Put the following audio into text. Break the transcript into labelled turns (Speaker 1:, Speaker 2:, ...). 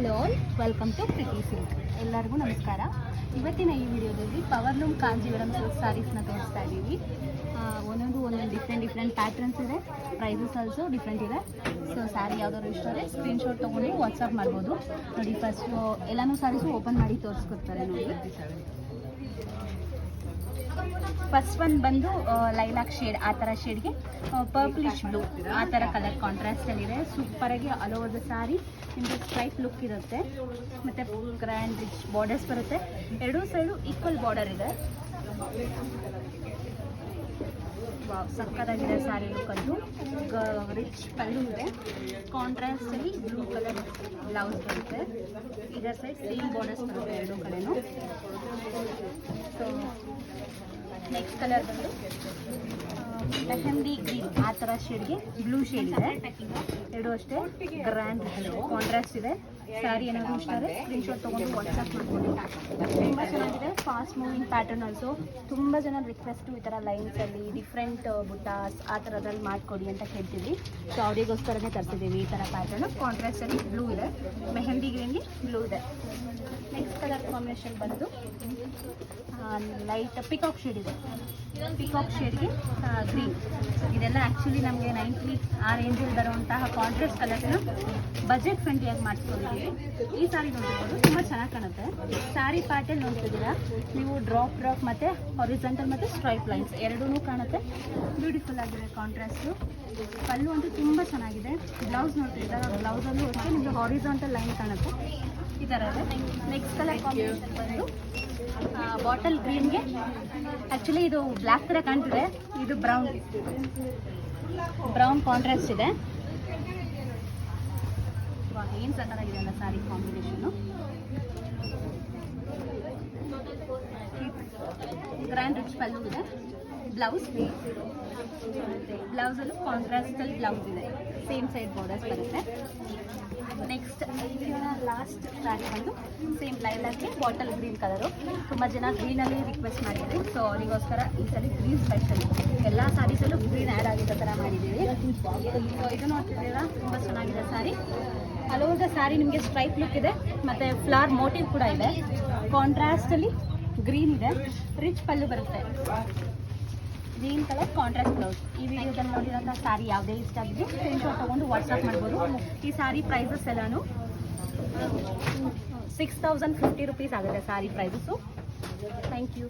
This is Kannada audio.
Speaker 1: Hello welcome to Pretty Silk ಎಲ್ಲರಿಗೂ ನಮಸ್ಕಾರ. ಇವತ್ತಿನ ಈ ವಿಡಿಯೋದಲ್ಲಿ ಪವರ್ಲೂಮ್ ಕಾಂಜೀವರಂ ಸಿಲ್ಕ್ ಸ್ಯಾರೀಸ್ನ ತೋರಿಸ್ತಾ ಇದ್ದೀವಿ ಒಂದೊಂದು ಒಂದೊಂದು ಡಿಫ್ರೆಂಟ್ ಡಿಫ್ರೆಂಟ್ ಪ್ಯಾಟ್ರನ್ಸ್ ಇದೆ. ಪ್ರೈಸಸ್ ಆಲ್ಸೋ ಡಿಫ್ರೆಂಟ್ ಇದೆ. ಸೊ ಸ್ಯಾರಿ ಯಾವ್ದಾದ್ರು ಇಷ್ಟ ಆದರೆ ಸ್ಕ್ರೀನ್ಶಾಟ್ ತೊಗೊಂಡು ವಾಟ್ಸಪ್ ಮಾಡ್ಬೋದು. ನೋಡಿ ಫಸ್ಟು ಎಲ್ಲನೂ ಸ್ಯಾರೀಸು ಓಪನ್ ಮಾಡಿ ತೋರಿಸ್ಕೊಡ್ತಾರೆ ನೋಡಿ. ಫಸ್ಟ್ ಒಂದು ಬಂದು ಲೈಲಾಕ್ ಶೇಡ್ ಆ ಥರ ಶೇಡ್ಗೆ ಪರ್ಪ್ಲಿಶ್ ಬ್ಲೂ ಆ ಥರ ಕಲರ್ ಕಾಂಟ್ರಾಸ್ಟಲ್ಲಿದೆ ಸೂಪರಾಗಿ ಆಲ್ ಓವರ್ ದ ಸಾರಿ ನಿಮಗೆ ಸ್ಟ್ರೈಟ್ ಲುಕ್ ಇರುತ್ತೆ. ಮತ್ತು ಗ್ರ್ಯಾಂಡ್ ರಿಚ್ ಬಾರ್ಡರ್ಸ್ ಬರುತ್ತೆ. ಎರಡೂ ಸೈಡು ಈಕ್ವಲ್ ಬಾರ್ಡರ್ ಇದೆ. ಸಕ್ಕದಾಗಿದೆ ಸ್ಯಾರಿ ಲುಕ್ ರಿಚ್ ಪಲ್ಲು ಇದೆ. ಕಾಂಟ್ರಾಸ್ಟಲ್ಲಿ ಬ್ಲೂ ಕಲರ್ ಬ್ಲೌಸ್ ಬರುತ್ತೆ. ಇದರ ಸೈಡ್ ಸೇಮ್ ಬಾರ್ಡರ್ಸ್ ಬರುತ್ತೆ, ಎರಡೂ ಕಡೆನೂ ಸೊ ನೆಕ್ಸ್ಟ್ ಕಲರ್ ಬಂದು ಮೆಹಂದಿ ಗ್ರೀನ್ ಆ ಥರ ಶೇಡ್ಗೆ ಬ್ಲೂ ಶೇಡ್ ಇದೆ. ಎರಡು ಅಷ್ಟೇ ಗ್ರ್ಯಾಂಡ್ ಕಾಂಟ್ರಾಸ್ಟ್ ಇದೆ. ಸ್ಯಾರಿ ಏನಾದರೂ ಇಷ್ಟ ಸ್ಕ್ರೀನ್ಶಾಟ್ ತೊಗೊಂಡು ವಾಟ್ಸಪ್ ಮಾಡ್ಕೊಂಡು. ತುಂಬ ಚೆನ್ನಾಗಿದೆ. ಫಾಸ್ಟ್ ಮೂವಿಂಗ್ ಪ್ಯಾಟರ್ನ್ ಆಲ್ಸೋ ತುಂಬ ಜನ ರಿಕ್ವೆಸ್ಟು ಈ ಥರ ಲೈನ್ಸಲ್ಲಿ ಡಿಫ್ರೆಂಟ್ ಬುಟ್ಟಾಸ್ ಆ ಥರದಲ್ಲಿ ಮಾಡಿಕೊಡಿ ಅಂತ ಕೇಳ್ತೀವಿ ಸೊ ಅವರಿಗೋಸ್ಕರನೇ ತರಿಸಿದ್ದೀವಿ ಈ ಥರ ಪ್ಯಾಟರ್ನು ಕಾಂಟ್ರಾಸ್ಟಲ್ಲಿ ಬ್ಲೂ ಇದೆ. ಮೆಹಂದಿ ಗ್ರೀನ್ಗೆ ಬ್ಲೂ ಇದೆ. ನೆಕ್ಸ್ಟ್ ಕಲರ್ ಕಾಂಬಿನೇಷನ್ ಬಂದು ಲೈಟ್ ಪಿಕಾಕ್ ಶೇಡ್ ಇದೆ. ಪಿಕಾಕ್ ಶೇಡ್ಗೆ ಗ್ರೀನ್ ಇದೆಲ್ಲ ಆ್ಯಕ್ಚುಲಿ ನಮಗೆ ನೈಂಟಿ ಆ ರೇಂಜಲ್ಲಿ ಬರುವಂತಹ ಕಾಂಟ್ರಾಸ್ಟ್ ಕಲರ್ಸ್ನ ಬಜೆಟ್ ಫ್ರೆಂಡ್ಲಿಯಾಗಿ ಮಾಡಿಸ್ಕೊಂಡಿದ್ದೀವಿ. ಈ ಸಾರಿ ನೋಡ್ತಿರ್ಬೋದು, ತುಂಬ ಚೆನ್ನಾಗಿ ಕಾಣುತ್ತೆ. ಸಾರಿ ಪ್ಯಾಟರ್ನ್ ನೋಡ್ತಿದ್ದೀರಾ? ನೀವು ಡ್ರಾಪ್ ಡ್ರಾಪ್ ಮತ್ತು ಹಾರಿಜೆಂಟಲ್ ಮತ್ತು ಸ್ಟ್ರೈಪ್ ಲೈನ್ಸ್ ಎರಡೂ ಕಾಣುತ್ತೆ. ಬ್ಯೂಟಿಫುಲ್ ಆಗಿದೆ ಕಾಂಟ್ರಾಸ್ಟು ಕಲ್ಲು ಅಂತೂ ತುಂಬ ಚೆನ್ನಾಗಿದೆ. ಬ್ಲೌಸ್ ನೋಡ್ತಿದ್ದೀರಾ ಬ್ಲೌಸಲ್ಲೂ ಅಷ್ಟೇ ನಿಮಗೆ ಹಾರಿಜಾಂಟಲ್ ಲೈನ್ ಕಾಣುತ್ತೆ. ಈ ಥರ ಇದೆ. ನೆಕ್ಸ್ಟ್ ಕಲರ್ ಕಾಂಬಿನೇಷನ್ ಬಂದು ಬಾಟಲ್ ಗ್ರೀನ್ಗೆ ಆ್ಯಕ್ಚುಲಿ ಇದು ಬ್ಲ್ಯಾಕ್ ಥರ ಕಾಣ್ತಿದೆ. ಇದು ಬ್ರೌನ್ ಬ್ರೌನ್ ಕಾಂಟ್ರಾಸ್ಟ್ ಇದೆ. ಏನು ಸಕ್ಕತ್ತಾಗಿದೆ ಅಲ್ಲ ಸಾರಿ ಕಾಂಬಿನೇಷನ್ನು ಗ್ರ್ಯಾಂಡ್ ರಿಚ್ ಪಲ್ಲು ಇದೆ. ಬ್ಲೌಸ್ ಬ್ಲೌಸಲ್ಲೂ ಕಾಂಟ್ರಾಸ್ಟಲ್ಲಿ ಬ್ಲೌಸ್ ಇದೆ. ಸೇಮ್ ಸೈಡ್ ಬಾರ್ಡರ್ಸ್ ಬರುತ್ತೆ. ನೆಕ್ಸ್ಟ್ ಲಾಸ್ಟ್ ಸ್ಯಾರಿ ಬಂದು ಸೇಮ್ ಲೈಲಾಗೆ ಬಾಟಲ್ ಗ್ರೀನ್ ಕಲರು ತುಂಬ ಜನ ಗ್ರೀನಲ್ಲಿ ರಿಕ್ವೆಸ್ಟ್ ಮಾಡಿದ್ದೀವಿ ಸೊ ಅವರಿಗೋಸ್ಕರ ಈ ಸಲ ಗ್ರೀನ್ ಸ್ಪೆಷಲ್ ಎಲ್ಲ ಸ್ಯಾರೀಸಲ್ಲೂ ಗ್ರೀನ್ ಆ್ಯಡ್ ಆಗಿರೋ ಥರ ಮಾಡಿದ್ದೀವಿ. ಸೊ ಇದು ನೋಡ್ತಿದ್ದೀರಾ? ತುಂಬ ಚೆನ್ನಾಗಿದೆ ಸ್ಯಾರಿ ಹಲವಾರು ಸ್ಯಾರಿ ನಿಮಗೆ ಸ್ಟ್ರೈಪ್ ಲುಕ್ ಇದೆ. ಮತ್ತು ಫ್ಲವರ್ ಮೋಟಿವ್ ಕೂಡ ಇದೆ. ಕಾಂಟ್ರಾಸ್ಟಲ್ಲಿ ಗ್ರೀನ್ ಇದೆ ರಿಚ್ ಪಲ್ಲು ಬರುತ್ತೆ ಗ್ರೀನ್ ಕಲರ್ ಕಾಂಟ್ರಾಸ್ಟ್ ಬ್ಲೌಸ್ ಈ ವಿಡಿಯೋದಲ್ಲಿ ನೋಡಿರೋಂಥ ಸ್ಯಾರಿ ಯಾವುದೇ ಇಷ್ಟ ಆಗಿದ್ದು ಸ್ಕ್ರೀನ್ಶಾಟ್ ತೊಗೊಂಡು ವಾಟ್ಸಪ್ ಮಾಡ್ಬೋದು ಈ ಸ್ಯಾರಿ ಪ್ರೈಸಸ್ ಎಲ್ಲಾನು ಸಿಕ್ಸ್ ತೌಸಂಡ್ ಫಿಫ್ಟಿ ರುಪೀಸ್ ಆಗುತ್ತೆ ಸ್ಯಾರಿ ಪ್ರೈಸಸ್ಸು ಥ್ಯಾಂಕ್ ಯು